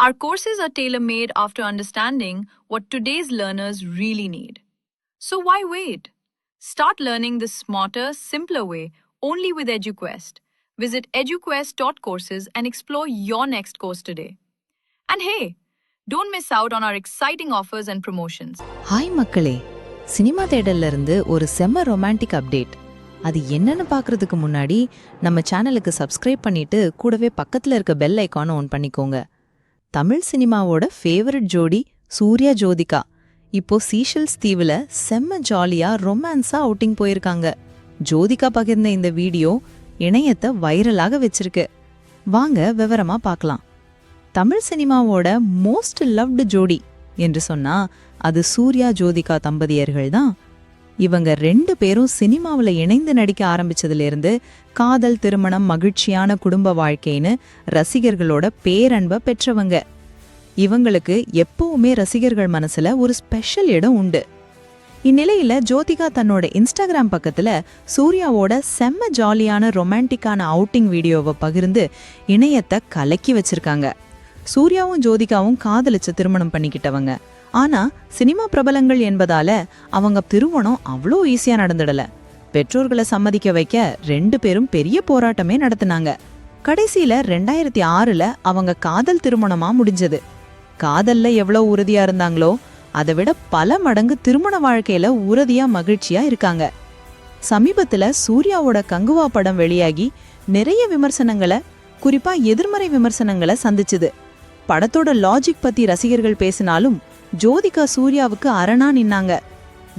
Our courses are tailor made after understanding what today's learners really need. So why wait? Start learning the smarter, simpler way only with EduQuest. Visit eduquest.courses and explore your next course today. And hey, don't miss out on our exciting offers and promotions. Hi மக்களே cinema தேடல்ல இருந்து ஒரு செம்ம romantic update அது என்னன்னு பார்க்கறதுக்கு முன்னாடி நம்ம சேனலுக்கு சப்ஸ்கிரைப் பண்ணிட்டு கூடவே பக்கத்துல இருக்க பெல் ஐக்கானை ஆன் பண்ணிக்கோங்க தமிழ் சினிமாவோட ஃபேவரட் ஜோடி சூர்யா ஜோதிகா. இப்போ சீஷல்ஸ் தீவுல செம்ம ஜாலியா ரொமான்ஸா அவுட்டிங் போயிருக்காங்க. ஜோதிகா பகிர்ந்த இந்த வீடியோ இணையத்தை வைரலாக வச்சிருக்கு. வாங்க விவரமா பார்க்கலாம். தமிழ் சினிமாவோட மோஸ்ட் லவ்டு ஜோடி என்று சொன்னா அது சூர்யா ஜோதிகா தம்பதியர்கள் தான். இவங்க ரெண்டு பேரும் சினிமாவில் இணைந்து நடிக்க ஆரம்பிச்சதுலேருந்து காதல் திருமணம் மகிழ்ச்சியான குடும்ப வாழ்க்கைன்னு ரசிகர்களோட பேரன்பை பெற்றவங்க. இவங்களுக்கு எப்பவுமே ரசிகர்கள் மனசுல ஒரு ஸ்பெஷல் இடம் உண்டு. இந்நிலையில ஜோதிகா தன்னோட இன்ஸ்டாகிராம் பக்கத்துல சூர்யாவோட செம்ம ஜாலியான ரொமான்டிக்கான அவுட்டிங் வீடியோவை பகிர்ந்து இணையத்தை கலக்கி வச்சிருக்காங்க. சூர்யாவும் ஜோதிகாவும் காதலிச்சு திருமணம் பண்ணிக்கிட்டவங்க. ஆனா சினிமா பிரபலங்கள் என்பதால அவங்க திருமணம் அவ்வளோ ஈஸியா நடந்துடல. பெற்றோர்களை சம்மதிக்க வைக்க ரெண்டு பேரும் பெரிய போராட்டமே நடத்தினாங்க. கடைசியில ரெண்டாயிரத்தி ஆறுல அவங்க காதல் திருமணமா முடிஞ்சது. காதல்ல எவ்வளோ உறுதியா இருந்தாங்களோ அதை விட பல மடங்கு திருமண வாழ்க்கையில உறுதியா மகிழ்ச்சியா இருக்காங்க. சமீபத்துல சூர்யாவோட கங்குவா படம் வெளியாகி நிறைய விமர்சனங்களை குறிப்பா எதிர்மறை விமர்சனங்களை சந்திச்சுது. படத்தோட லாஜிக் பத்தி ரசிகர்கள் பேசினாலும் ஜோதிகா சூர்யாவுக்கு அரணா நின்னாங்க.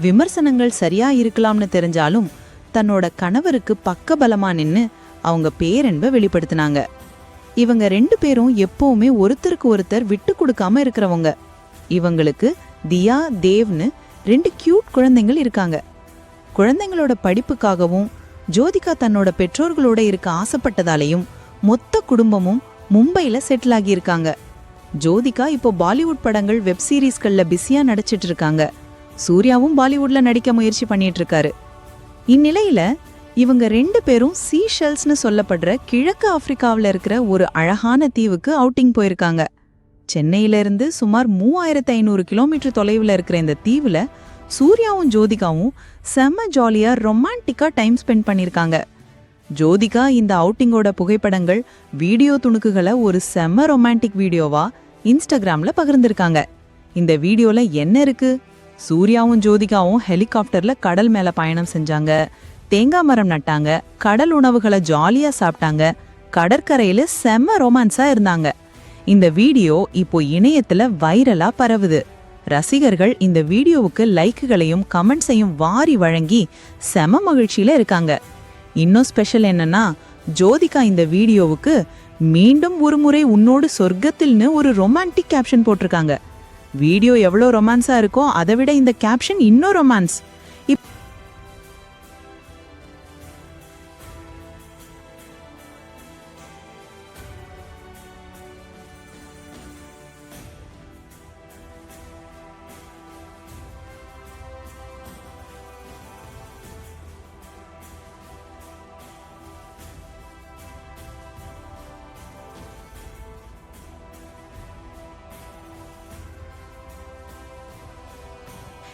விமர்சனங்கள் சரியா இருக்கலாம்னு தெரிஞ்சாலும் தன்னோட கணவருக்கு பக்கபலமா நின்னு அவங்க பேரன்பை வெளிப்படுத்தினாங்க. இவங்க ரெண்டு பேரும் எப்பவுமே ஒருத்தருக்கு ஒருத்தர் விட்டு கொடுக்காம இருக்கிறவங்க. இவங்களுக்கு தியா தேவ்னு ரெண்டு கியூட் குழந்தைங்கள் இருக்காங்க. குழந்தைங்களோட படிப்புக்காகவும் ஜோதிகா தன்னோட பெற்றோர்களோட இருக்க ஆசைப்பட்டதாலையும் மொத்த குடும்பமும் மும்பையில் செட்டில் ஆகியிருக்காங்க. ஜோதிகா இப்போ பாலிவுட் படங்கள் வெப் சீரிஸ்கள்ல பிஸியாக நடிச்சிட்டு இருக்காங்க சூர்யாவும் பாலிவுட்ல நடிக்க முயற்சி பண்ணிட்டு இருக்காரு இந்நிலையில இவங்க ரெண்டு பேரும் சீஷெல்ஸ்னு சொல்லப்படுற கிழக்கு ஆப்பிரிக்காவில் இருக்கிற ஒரு அழகான தீவுக்கு அவுட்டிங் போயிருக்காங்க. சென்னையில இருந்து சுமார் மூவாயிரத்து ஐநூறு கிலோமீட்டர் தொலைவில் இருக்கிற இந்த தீவுல சூர்யாவும் ஜோதிகாவும் செம்ம ஜாலியா ரொமான்டிக்கா டைம் ஸ்பெண்ட் பண்ணிருக்காங்க. ஜோதிகா இந்த அவுட்டிங்கோட புகைப்படங்கள் வீடியோ துணுக்குகளை ஒரு செம்ம ரொமான்டிக் வீடியோவா இன்ஸ்டாகிராம்ல பகிர்ந்திருக்காங்க. இந்த வீடியோல என்ன இருக்கு? சூர்யாவும் ஜோதிகாவும் ஹெலிகாப்டர்ல கடல் மேல பயணம் செஞ்சாங்க. தேங்காய் மரம் நட்டாங்க. கடல் உணவுகளை ஜாலியா சாப்பிட்டாங்க. கடற்கரையில செம்ம ரொமான்ஸா இருந்தாங்க. இந்த வீடியோ இப்போ இணையத்துல வைரலா பரவுது. ரசிகர்கள் இந்த வீடியோவுக்கு லைக்குகளையும் கமெண்ட்ஸையும் வாரி வழங்கி செம மகிழ்ச்சியில இருக்காங்க. இன்னும் ஸ்பெஷல் என்னன்னா ஜோதிகா இந்த வீடியோவுக்கு மீண்டும் ஒரு முறை உன்னோடு சொர்க்கத்தில்னு ஒரு ரொமான்டிக் கேப்ஷன் போட்டிருக்காங்க. வீடியோ எவ்வளோ ரொமான்ஸாக இருக்கோ அதை விட இந்த கேப்ஷன் இன்னும் ரொமான்ஸ்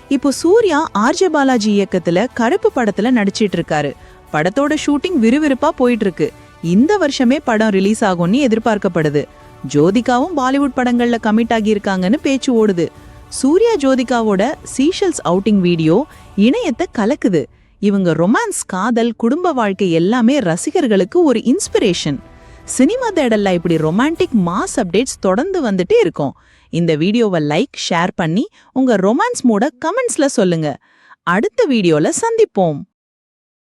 இப்போ சூர்யா ஆர்ஜே பாலாஜி இயக்கத்துல கருப்பு படத்துல நடிச்சிட்டு இருக்காரு படத்தோட ஷூட்டிங் விறுவிறுப்பா போயிட்டு இருக்கு இந்த வருஷமே படம் ரிலீஸ் ஆகும்னு எதிர்பார்க்கப்படுது. ஜோதிகாவும் பாலிவுட் படங்கள்ல கமிட் ஆகியிருக்காங்கன்னு பேச்சு ஓடுது. சூர்யா ஜோதிகாவோட சீஷல்ஸ் அவுட்டிங் வீடியோ இணையத்தை கலக்குது. இவங்க ரொமான்ஸ் காதல் குடும்ப வாழ்க்கை எல்லாமே ரசிகர்களுக்கு ஒரு இன்ஸ்பிரேஷன். சினிமா தேடல்ல இப்படி ரொமான்டிக் மாஸ் அப்டேட்ஸ் தொடர்ந்து வந்துட்டே இருக்கும். இந்த வீடியோவை லைக் ஷேர் பண்ணி உங்க ரொமான்ஸ் மூட கமெண்ட்ஸ்ல சொல்லுங்க. அடுத்த வீடியோல சந்திப்போம்.